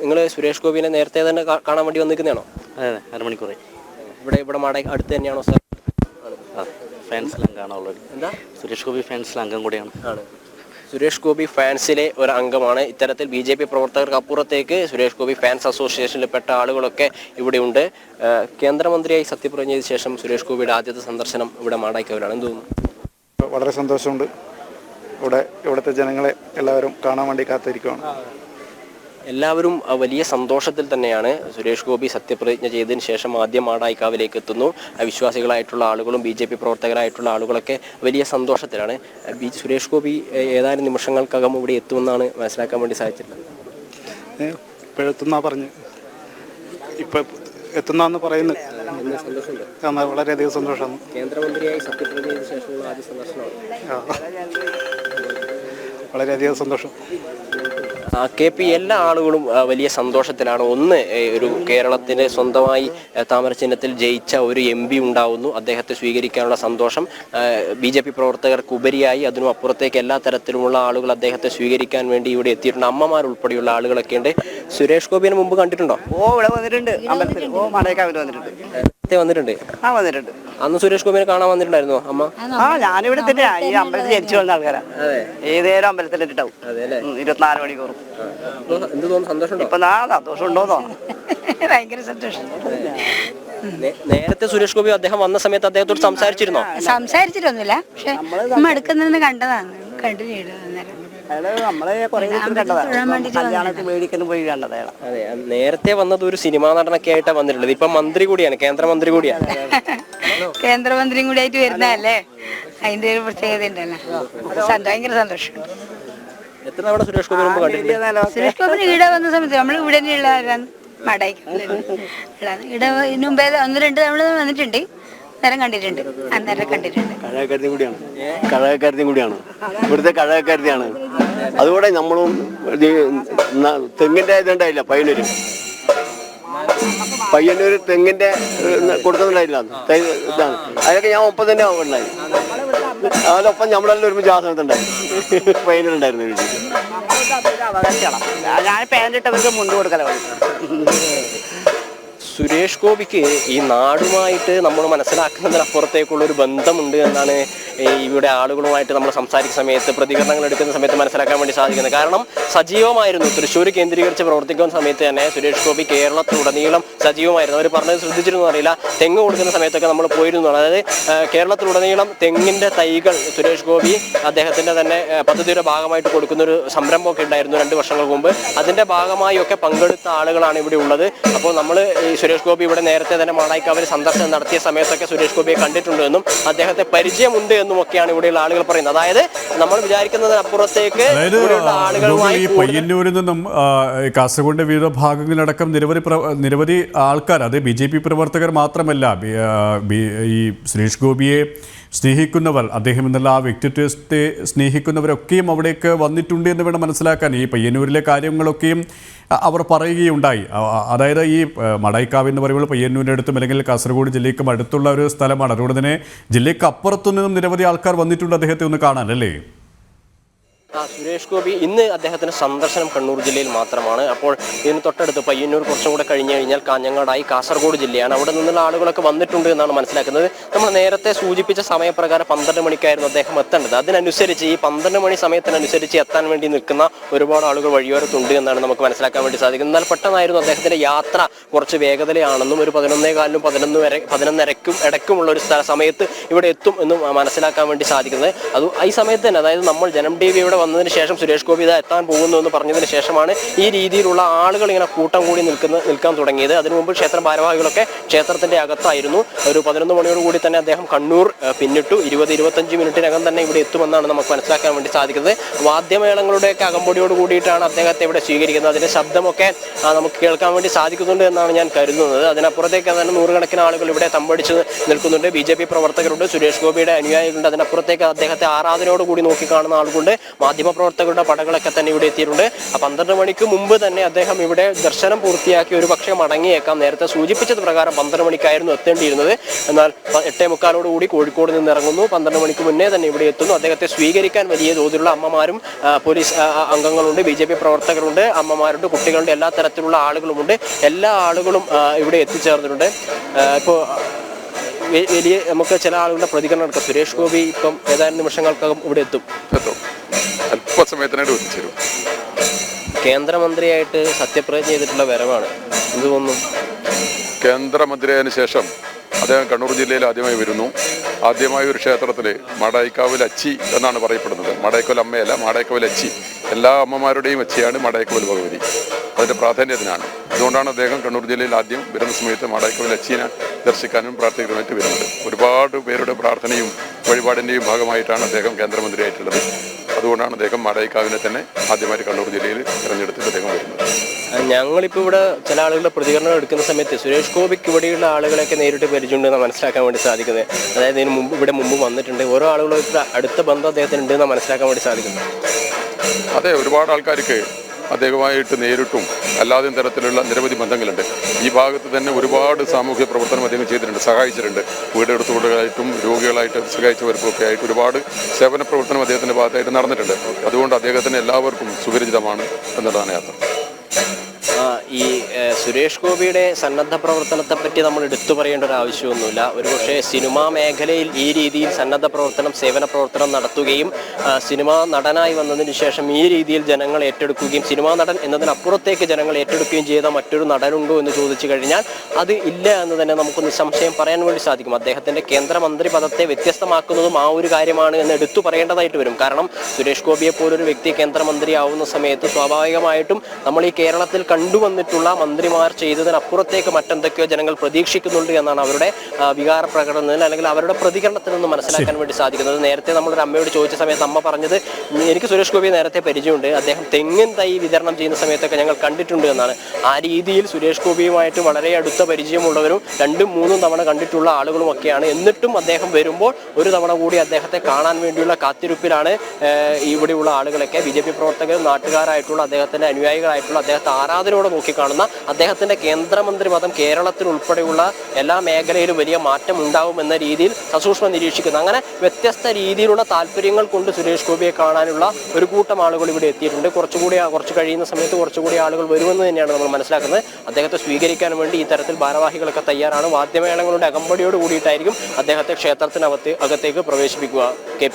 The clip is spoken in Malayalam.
നിങ്ങൾ സുരേഷ് ഗോപിനെ നേരത്തെ തന്നെ കാണാൻ വേണ്ടി വന്നിരിക്കുന്നതാണോ? അതെ അതെ അരമണിക്കൂറായി. ഇവിടെ ഇവിടെ മാട അടുത്ത് തന്നെയാണോ സാർ? ഫാൻസിലും അംഗമാണുള്ളത് എന്താ? സുരേഷ് ഗോപി ഫാൻസിലെ അംഗം കൂടിയാണ്. ആണ്. സുരേഷ് ഗോപി ഫാൻസിലെ ഒരു അംഗമാണ്. ഇത്തരത്തിൽ ബി ജെ പി പ്രവർത്തകർക്ക് അപ്പുറത്തേക്ക് സുരേഷ് ഗോപി ഫാൻസ് അസോസിയേഷനിൽപ്പെട്ട ആളുകളൊക്കെ ഇവിടെയുണ്ട് കേന്ദ്രമന്ത്രിയായി സത്യപ്രതിജ്ഞ ചെയ്ത ശേഷം സുരേഷ് ഗോപിയുടെ ആദ്യത്തെ സന്ദർശനം ഇവിടെ മാടായിക്കവരാണ് എന്ത് തോന്നുന്നു? വളരെ സന്തോഷമുണ്ട്. ഇവിടെ ഇവിടുത്തെ ജനങ്ങളെ എല്ലാവരും കാണാൻ വേണ്ടി കാത്തിരിക്കുകയാണ് എല്ലാവരും വലിയ സന്തോഷത്തിൽ തന്നെയാണ് സുരേഷ് ഗോപി സത്യപ്രതിജ്ഞ ചെയ്തതിന് ശേഷം ആദ്യം മാടായിക്കാവിലേക്ക് എത്തുന്നു. വിശ്വാസികളായിട്ടുള്ള ആളുകളും ബി ജെ പി പ്രവർത്തകരായിട്ടുള്ള ആളുകളൊക്കെ വലിയ സന്തോഷത്തിലാണ്. ബി സുരേഷ് ഗോപി ഏതാനും നിമിഷങ്ങൾക്കകം ഇവിടെ എത്തുമെന്നാണ് മനസ്സിലാക്കാൻ വേണ്ടി സാധിച്ചിട്ടുള്ളത്. ഇപ്പോഴെത്തുന്നാ പറഞ്ഞ്. ഇപ്പൊ എത്തുന്നാന്ന് പറയുന്നു വളരെയധികം സന്തോഷമാണ്. കേന്ദ്രമന്ത്രിയായി സത്യപ്രതിജ്ഞ ചെയ്ത ശേഷമുള്ള ആദ്യ സന്ദർശനമാണ്. വളരെയധികം സന്തോഷം. കെ പി എല്ലാ ആളുകളും വലിയ സന്തോഷത്തിലാണ്. ഒന്ന് ഒരു കേരളത്തിന് സ്വന്തമായി താമരചിഹ്നത്തിൽ താമര ചിഹ്നത്തിൽ ജയിച്ച ഒരു എം പി ഉണ്ടാവുന്നു. അദ്ദേഹത്തെ സ്വീകരിക്കാനുള്ള സന്തോഷം. ബി ജെ പി പ്രവർത്തകർക്ക് ഉപരിയായി അതിനും അപ്പുറത്തേക്ക് എല്ലാ തരത്തിലുമുള്ള ആളുകൾ അദ്ദേഹത്തെ സ്വീകരിക്കാൻ വേണ്ടി ഇവിടെ എത്തിയിട്ടുണ്ട്. അമ്മമാർ ഉൾപ്പെടെയുള്ള ആളുകളൊക്കെ ഉണ്ട്. സുരേഷ് ഗോപിനെ മുമ്പ് കണ്ടിട്ടുണ്ടോ? ഓ ഇവിടെ വന്നിട്ടുണ്ട്. ഓ മടയക്കാവിൽ വന്നിട്ടുണ്ട്. വന്നിട്ടുണ്ട്. ആ വന്നിട്ടുണ്ട്. അന്ന് സുരേഷ് ഗോപിനെ കാണാൻ വന്നിട്ടുണ്ടായിരുന്നോ അമ്മ? ആ ഞാനിവിടെ തന്നെ ഈ അമ്പലത്തിൽ ജനിച്ചു വന്ന ആൾക്കാരാ. അതെ. ഏതേലും അമ്പലത്തിൽ അല്ലേ? ഇരുപത്തിനാല് മണിക്കൂറും എന്ത് തോന്നുന്നു? സന്തോഷമുണ്ടോ? ഇപ്പൊ നാ സന്തോഷം ഉണ്ടോന്നോ ഭയങ്കര സന്തോഷം. നേരത്തെ സുരേഷ് ഗോപി അദ്ദേഹം വന്ന സമയത്ത് അദ്ദേഹത്തോട് സംസാരിച്ചിരുന്നോ? സംസാരിച്ചിരുന്നില്ല പക്ഷെ നമ്മൾ അടുക്കുന്നതിന് കണ്ടതാണ്. കണ്ടിന്യൂ ചെയ്തത് അന്നേരം. അയാൾ നമ്മളെ കുറേ കല്യാണത്തിന് മേടിക്കുന്നു പോയി കണ്ടത് അയാളെ. അതെ നേരത്തെ വന്നത് ഒരു സിനിമാ നടനൊക്കെ ആയിട്ടാണ് വന്നിട്ടുള്ളത്. ഇപ്പൊ മന്ത്രി കൂടിയാണ് കേന്ദ്രമന്ത്രി കൂടിയാണ്. കേന്ദ്രമന്ത്രിയും കൂടി ആയിട്ട് വരുന്നതല്ലേ അതിന്റെ ഒരു പ്രത്യേകത ഉണ്ടല്ലോ. സന്തോഷം ഭയങ്കര സന്തോഷം. എത്ര തവണ സുരേഷ് ഗോപി മുമ്പ് കണ്ടിട്ടുണ്ട് സുരേഷ് വന്ന സമയത്ത് നമ്മൾ ഇവിടെ തന്നെയുള്ളവരാണ് ഇതിനു മുമ്പേ ഒന്ന് രണ്ട് തവണ വന്നിട്ടുണ്ട്. നേരം കണ്ടിട്ടുണ്ട്. അന്നേരം കണ്ടിട്ടുണ്ട്. കഴകക്കാരത്തി കൂടിയാണ്. കഴകക്കാരത്തി കൂടിയാണ്. ഇവിടുത്തെ കഴകക്കാരത്തിയാണ്. അതുകൂടെ നമ്മളും തെങ്ങിന്റെ ഇതുണ്ടായില്ല പയ്യന്നൂര്. പയ്യന്നൂര് തെങ്ങിന്റെ കൊടുക്കുന്നുണ്ടായില്ല ഇതാണ്. അതൊക്കെ ഞാൻ ഒപ്പം തന്നെ ഉണ്ടായി. അതിലൊപ്പം നമ്മളെല്ലാം ഒരുമിച്ച് ആ സമയത്തുണ്ടായി പയ്യന്നൂരുണ്ടായിരുന്നു ഞാൻ പേരിട്ടവർക്ക് മുണ്ട് കൊടുക്കല വഴി സുരേഷ് ഗോപിക്ക് ഈ നാടുമായിട്ട് നമ്മൾ മനസ്സിലാക്കുന്നതിനപ്പുറത്തേക്കുള്ള ഒരു ബന്ധമുണ്ട് എന്നാണ് ഇവിടെ ആളുകളുമായിട്ട് നമ്മൾ സംസാരിക്കുന്ന സമയത്ത് പ്രതികരണങ്ങൾ എടുക്കുന്ന സമയത്ത് മനസ്സിലാക്കാൻ വേണ്ടി സാധിക്കുന്നത് കാരണം സജീവമായിരുന്നു. തൃശ്ശൂർ കേന്ദ്രീകരിച്ച് പ്രവർത്തിക്കുന്ന സമയത്ത് തന്നെ സുരേഷ് ഗോപി കേരളത്തിലുടനീളം സജീവമായിരുന്നു. അവർ പറഞ്ഞത് ശ്രദ്ധിച്ചിരുന്നു അറിയില്ല. തെങ്ങ് കൊടുക്കുന്ന സമയത്തൊക്കെ നമ്മൾ പോയിരുന്നു. അതായത് കേരളത്തിലുടനീളം തെങ്ങിന്റെ തൈകൾ സുരേഷ് ഗോപി അദ്ദേഹത്തിന്റെ തന്നെ പദ്ധതിയുടെ ഭാഗമായിട്ട് കൊടുക്കുന്ന ഒരു സംരംഭമൊക്കെ ഉണ്ടായിരുന്നു രണ്ട് വർഷങ്ങൾക്ക് മുമ്പ്. അതിന്റെ ഭാഗമായി ഒക്കെ പങ്കെടുത്ത ആളുകളാണ് ഇവിടെ ഉള്ളത്. അപ്പോൾ നമ്മൾ ഈ സുരേഷ് ഗോപി ഇവിടെ നേരത്തെ തന്നെ മാളായിക്കാവിൽ സന്ദർശനം നടത്തിയ സമയത്തൊക്കെ സുരേഷ് ഗോപിയെ കണ്ടിട്ടുണ്ടെന്നും അദ്ദേഹത്തെ പരിചയമുണ്ട് എന്നും ഒക്കെയാണ് ഇവിടെയുള്ള ആളുകൾ പറയുന്നത്. അതായത് നമ്മൾ വിചാരിക്കുന്നതിനപ്പുറത്തേക്ക് ആളുകളുമായി പയ്യന്നൂരിൽ നിന്നും കാസർഗോഡിന്റെ വിവിധ ഭാഗങ്ങളിലടക്കം നിരവധി നിരവധി ആൾക്കാർ അത് ബി ജെ പി പ്രവർത്തകർ മാത്രമല്ല ഈ സുരേഷ് ഗോപിയെ സ്നേഹിക്കുന്നവർ അദ്ദേഹം എന്നുള്ള ആ വ്യക്തിത്വത്തെ സ്നേഹിക്കുന്നവരൊക്കെയും അവിടേക്ക് വന്നിട്ടുണ്ട് എന്ന് വേണം മനസ്സിലാക്കാൻ. ഈ പയ്യന്നൂരിലെ കാര്യങ്ങളൊക്കെയും അവർ പറയുകയുണ്ടായി. അതായത് ഈ മടൈക്കാവ് എന്ന് പറയുമ്പോൾ പയ്യന്നൂരിന്റെ അടുത്തും അല്ലെങ്കിൽ കാസർഗോഡ് ജില്ലയ്ക്കും അടുത്തുള്ള ഒരു സ്ഥലമാണ്. അതുകൊണ്ട് തന്നെ ജില്ലയ്ക്ക് അപ്പുറത്തു നിന്നും നിരവധി ആൾക്കാർ വന്നിട്ടുണ്ട് അദ്ദേഹത്തെ ഒന്ന് കാണാൻ അല്ലേ? സുരേഷ് ഗോപി ഇന്ന് അദ്ദേഹത്തിന് സന്ദർശനം കണ്ണൂർ ജില്ലയിൽ മാത്രമാണ്. അപ്പോൾ ഇതിന് തൊട്ടടുത്ത് പയ്യന്നൂർ കുറച്ചും കൂടെ കഴിഞ്ഞു കഴിഞ്ഞാൽ കാഞ്ഞങ്ങാടായി കാസർഗോഡ് ജില്ലയാണ്. അവിടെ നിന്നുള്ള ആളുകളൊക്കെ വന്നിട്ടുണ്ട് എന്നാണ് മനസ്സിലാക്കുന്നത്. നമ്മൾ നേരത്തെ സൂചിപ്പിച്ച സമയപ്രകാരം പന്ത്രണ്ട് മണിക്കായിരുന്നു അദ്ദേഹം എത്തേണ്ടത്. അതിനനുസരിച്ച് ഈ പന്ത്രണ്ട് മണി സമയത്തിനനുസരിച്ച് എത്താൻ വേണ്ടി നിൽക്കുന്ന ഒരുപാട് ആളുകൾ വഴിയോരത്തുണ്ട് എന്നാണ് നമുക്ക് മനസ്സിലാക്കാൻ വേണ്ടി സാധിക്കുന്നത്. എന്നാൽ പെട്ടെന്നായിരുന്നു അദ്ദേഹത്തിന്റെ യാത്ര കുറച്ച് വേഗതയിലാണെന്നും ഒരു പതിനൊന്നേ കാലിനും പതിനൊന്ന് വരെ പതിനൊന്നരക്കും ഇടയ്ക്കുമുള്ള ഒരു സ്ഥല സമയത്ത് ഇവിടെ എത്തും എന്നും മനസ്സിലാക്കാൻ വേണ്ടി സാധിക്കുന്നത്. അത് ഈ സമയത്ത് തന്നെ അതായത് നമ്മൾ ജനം ടി വി ഇവിടെ വന്നതിന് ശേഷം സുരേഷ് ഗോപി ഇതാ എത്താൻ പോകുന്നു എന്ന് പറഞ്ഞതിന് ശേഷമാണ് ഈ രീതിയിലുള്ള ആളുകൾ ഇങ്ങനെ കൂട്ടം കൂടി നിൽക്കുന്ന നിൽക്കാൻ തുടങ്ങിയത്. അതിനു മുമ്പ് ക്ഷേത്ര ഭാരവാഹികളൊക്കെ ക്ഷേത്രത്തിന്റെ അകത്തായിരുന്നു. ഒരു പതിനൊന്ന് മണിയോട് കൂടി തന്നെ അദ്ദേഹം കണ്ണൂർ പിന്നിട്ടു. ഇരുപത് ഇരുപത്തഞ്ച് മിനിറ്റിനകം തന്നെ ഇവിടെ എത്തുമെന്നാണ് നമുക്ക് മനസ്സിലാക്കാൻ വേണ്ടി സാധിക്കുന്നത്. വാദ്യമേളങ്ങളുടെയൊക്കെ അകമ്പടിയോട് കൂടിയിട്ടാണ് അദ്ദേഹത്തെ ഇവിടെ സ്വീകരിക്കുന്നത്. അതിന്റെ ശബ്ദമൊക്കെ നമുക്ക് കേൾക്കാൻ വേണ്ടി സാധിക്കുന്നുണ്ട് എന്നാണ് ഞാൻ കരുതുന്നത്. അതിനപ്പുറത്തേക്ക് തന്നെ നൂറുകണക്കിന് ആളുകൾ ഇവിടെ തമ്പടിച്ച് നിൽക്കുന്നുണ്ട്. ബി പ്രവർത്തകരുണ്ട്. സുരേഷ് ഗോപിയുടെ അനുയായികളുണ്ട്. അതിനപ്പുറത്തേക്ക് അദ്ദേഹത്തെ ആരാധനയോട് കൂടി നോക്കി കാണുന്ന ആളുകളുണ്ട്. മാധ്യമപ്രവർത്തകരുടെ പടകളൊക്കെ തന്നെ ഇവിടെ എത്തിയിട്ടുണ്ട്. പന്ത്രണ്ട് മണിക്ക് മുമ്പ് തന്നെ അദ്ദേഹം ഇവിടെ ദർശനം പൂർത്തിയാക്കി ഒരു പക്ഷേ മടങ്ങിയേക്കാം. നേരത്തെ സൂചിപ്പിച്ചത് പ്രകാരം പന്ത്രണ്ട് മണിക്കായിരുന്നു എത്തേണ്ടിയിരുന്നത്. എന്നാൽ എട്ടേ മുക്കാലോടുകൂടി കോഴിക്കോട് നിന്ന് ഇറങ്ങുന്നു. പന്ത്രണ്ട് മണിക്ക് മുന്നേ തന്നെ ഇവിടെ എത്തുന്നു. അദ്ദേഹത്തെ സ്വീകരിക്കാൻ വലിയ തോതിലുള്ള അമ്മമാരും പോലീസ് അംഗങ്ങളുണ്ട്. ബി ജെ പി പ്രവർത്തകരുണ്ട്. അമ്മമാരുണ്ട് കുട്ടികളുണ്ട്. എല്ലാ തരത്തിലുള്ള ആളുകളുമുണ്ട്. എല്ലാ ആളുകളും ഇവിടെ എത്തിച്ചേർന്നിട്ടുണ്ട്. ഇപ്പോൾ വലിയ നമുക്ക് ചില ആളുകളുടെ പ്രതികരണം എടുക്കാം സുരേഷ് ഗോപി ഇപ്പം ഏതാനും നിമിഷങ്ങൾക്കകം ഇവിടെ എത്തും. എത്തും. അല്പസമയത്തിനായിട്ട് എത്തിച്ചേരും കേന്ദ്രമന്ത്രിയായിട്ട് സത്യപ്രതിജ്ഞ ചെയ്തിട്ടുള്ള വരവാണ്. എന്ത് തോന്നുന്നു? കേന്ദ്രമന്ത്രിയായതിനു ശേഷം അദ്ദേഹം കണ്ണൂർ ജില്ലയിൽ ആദ്യമായി വരുന്നു. ആദ്യമായി ഒരു ക്ഷേത്രത്തിൽ മാടായിക്കാവിൽ അച്ചി എന്നാണ് പറയപ്പെടുന്നത്. മാടായിക്കോൽ അമ്മയല്ല മാടായിക്കോൽ അച്ചി. എല്ലാ അമ്മമാരുടെയും അച്ചിയാണ് മാടായിക്കോൽ ഭഗവതി. അതിന്റെ പ്രാധാന്യത്തിനാണ് അതുകൊണ്ടാണ് അദ്ദേഹം കണ്ണൂർ ജില്ലയിൽ ആദ്യം വരുന്ന സമയത്ത് മാടായിക്കോൽ അച്ചിനെ ദർശിക്കാനും പ്രാർത്ഥിക്കാനുമായിട്ട് വരുന്നത്. ഒരുപാട് പേരുടെ പ്രാർത്ഥനയും വഴിപാടിന്റെയും ഭാഗമായിട്ടാണ് അദ്ദേഹം കേന്ദ്രമന്ത്രിയായിട്ടുള്ളത്. അതുകൊണ്ടാണ് അദ്ദേഹം മാടായിക്കാവിനെ തന്നെ ആദ്യമായിട്ട് കണ്ണൂർ ജില്ലയിൽ തിരഞ്ഞെടുത്തിട്ട് അദ്ദേഹം വരുന്നത്. ഞങ്ങളിപ്പോൾ ഇവിടെ ചില ആളുകളുടെ പ്രതികരണം എടുക്കുന്ന സമയത്ത് സുരേഷ് ഗോപിക്ക് ഇവിടെയുള്ള ആളുകളെയൊക്കെ നേരിട്ട് പരിചയമുണ്ടെന്ന് മനസ്സിലാക്കാൻ വേണ്ടി സാധിക്കുന്നത്. അതായത് ഇതിന് മുമ്പ് ഇവിടെ മുമ്പ് വന്നിട്ടുണ്ട്. ഓരോ ആളുകളും അടുത്ത ബന്ധം അദ്ദേഹത്തിന് ഉണ്ടെന്ന് മനസ്സിലാക്കാൻ വേണ്ടി സാധിക്കുന്നത്. അതെ ഒരുപാട് ആൾക്കാർക്ക് അദ്ദേഹമായിട്ട് നേരിട്ടും അല്ലാതെയും തരത്തിലുള്ള നിരവധി ബന്ധങ്ങളുണ്ട്. ഈ ഭാഗത്ത് തന്നെ ഒരുപാട് സാമൂഹ്യ പ്രവർത്തനം അദ്ദേഹം ചെയ്തിട്ടുണ്ട് സഹായിച്ചിട്ടുണ്ട്. വീടെടുത്തുകൊടുകളായിട്ടും രോഗികളായിട്ട് സഹായിച്ചവർക്കും ഒക്കെ ആയിട്ട് ഒരുപാട് സേവന പ്രവർത്തനം അദ്ദേഹത്തിന്റെ ഭാഗത്തായിട്ട് നടന്നിട്ടുണ്ട്. അതുകൊണ്ട് അദ്ദേഹത്തിന് എല്ലാവർക്കും സുപരിചിതമാണ് എന്നുള്ളതാണ് യാത്ര ഈ സുരേഷ് ഗോപിയുടെ സന്നദ്ധ പ്രവർത്തനത്തെ പറ്റി നമ്മൾ എടുത്തു പറയേണ്ട ഒരു ആവശ്യമൊന്നുമില്ല. ഒരുപക്ഷെ സിനിമാ മേഖലയിൽ ഈ രീതിയിൽ സന്നദ്ധ പ്രവർത്തനം സേവന പ്രവർത്തനം നടത്തുകയും സിനിമാ നടനായി വന്നതിന് ശേഷം ഈ രീതിയിൽ ജനങ്ങൾ ഏറ്റെടുക്കുകയും സിനിമാ നടൻ എന്നതിനപ്പുറത്തേക്ക് ജനങ്ങൾ ഏറ്റെടുക്കുകയും ചെയ്ത മറ്റൊരു നടനുണ്ടോ എന്ന് ചോദിച്ചു കഴിഞ്ഞാൽ അത് ഇല്ല എന്ന് തന്നെ നമുക്ക് നിസ്സംശയം പറയാൻ വേണ്ടി സാധിക്കും. അദ്ദേഹത്തിന്റെ കേന്ദ്രമന്ത്രി പദത്തെ വ്യത്യസ്തമാക്കുന്നതും ആ ഒരു കാര്യമാണ് എന്ന് എടുത്തു പറയേണ്ടതായിട്ട് വരും. കാരണം സുരേഷ് ഗോപിയെ പോലൊരു വ്യക്തി കേന്ദ്രമന്ത്രിയാവുന്ന സമയത്ത് സ്വാഭാവികമായിട്ടും നമ്മൾ ഈ കേരളത്തിൽ കണ്ടുവന്നിട്ടുള്ള മന്ത്രിമാർ ചെയ്തതിനപ്പുറത്തേക്ക് മറ്റെന്തൊക്കെയോ ജനങ്ങൾ പ്രതീക്ഷിക്കുന്നുണ്ട് എന്നാണ് അവരുടെ വികാര പ്രകടനത്തിൽ അല്ലെങ്കിൽ അവരുടെ പ്രതികരണത്തിൽ നിന്ന് മനസ്സിലാക്കാൻ വേണ്ടി സാധിക്കുന്നത്. നേരത്തെ നമ്മളൊരു അമ്മയോട് ചോദിച്ച സമയത്ത് അമ്മ പറഞ്ഞത് എനിക്ക് സുരേഷ് ഗോപി നേരത്തെ പരിചയമുണ്ട്. അദ്ദേഹം തെങ്ങിൻ തൈ വിതരണം ചെയ്യുന്ന സമയത്തൊക്കെ ഞങ്ങൾ കണ്ടിട്ടുണ്ട് എന്നാണ്. ആ രീതിയിൽ സുരേഷ് ഗോപിയുമായിട്ട് വളരെ അടുത്ത പരിചയമുള്ളവരും രണ്ടും മൂന്നും തവണ കണ്ടിട്ടുള്ള ആളുകളും ഒക്കെയാണ്. എന്നിട്ടും അദ്ദേഹം വരുമ്പോൾ ഒരു തവണ കൂടി അദ്ദേഹത്തെ കാണാൻ വേണ്ടിയുള്ള കാത്തിരിപ്പിലാണ് ഇവിടെയുള്ള ആളുകളൊക്കെ. ബി ജെ പി പ്രവർത്തകരും നാട്ടുകാരായിട്ടുള്ള അദ്ദേഹത്തിന്റെ അനുയായികളായിട്ടുള്ള അദ്ദേഹത്തെ ആരാധനയോടെ നോക്കിക്കാണുന്ന അദ്ദേഹത്തിന്റെ കേന്ദ്രമന്ത്രി മതം കേരളത്തിൽ ഉൾപ്പെടെയുള്ള എല്ലാ മേഖലയിലും വലിയ മാറ്റം ഉണ്ടാവും എന്ന രീതിയിൽ സസൂക്ഷ്മം നിരീക്ഷിക്കുന്നു. അങ്ങനെ വ്യത്യസ്ത രീതിയിലുള്ള താല്പര്യങ്ങൾ കൊണ്ട് സുരേഷ് ഗോപിയെ കാണാനുള്ള ഒരു കൂട്ടം ആളുകൾ ഇവിടെ എത്തിയിട്ടുണ്ട്. കുറച്ചുകൂടി കുറച്ച് കഴിയുന്ന സമയത്ത് കുറച്ചുകൂടി ആളുകൾ വരുമെന്ന് തന്നെയാണ് നമ്മൾ മനസ്സിലാക്കുന്നത്. അദ്ദേഹത്തെ സ്വീകരിക്കാൻ വേണ്ടി ഈ തരത്തിൽ ഭാരവാഹികളൊക്കെ തയ്യാറാണ്. വാദ്യമേളങ്ങളുടെ അകമ്പടിയോട് കൂടിയിട്ടായിരിക്കും അദ്ദേഹത്തെ ക്ഷേത്രത്തിനകത്ത് അകത്തേക്ക് പ്രവേശിപ്പിക്കുക കെ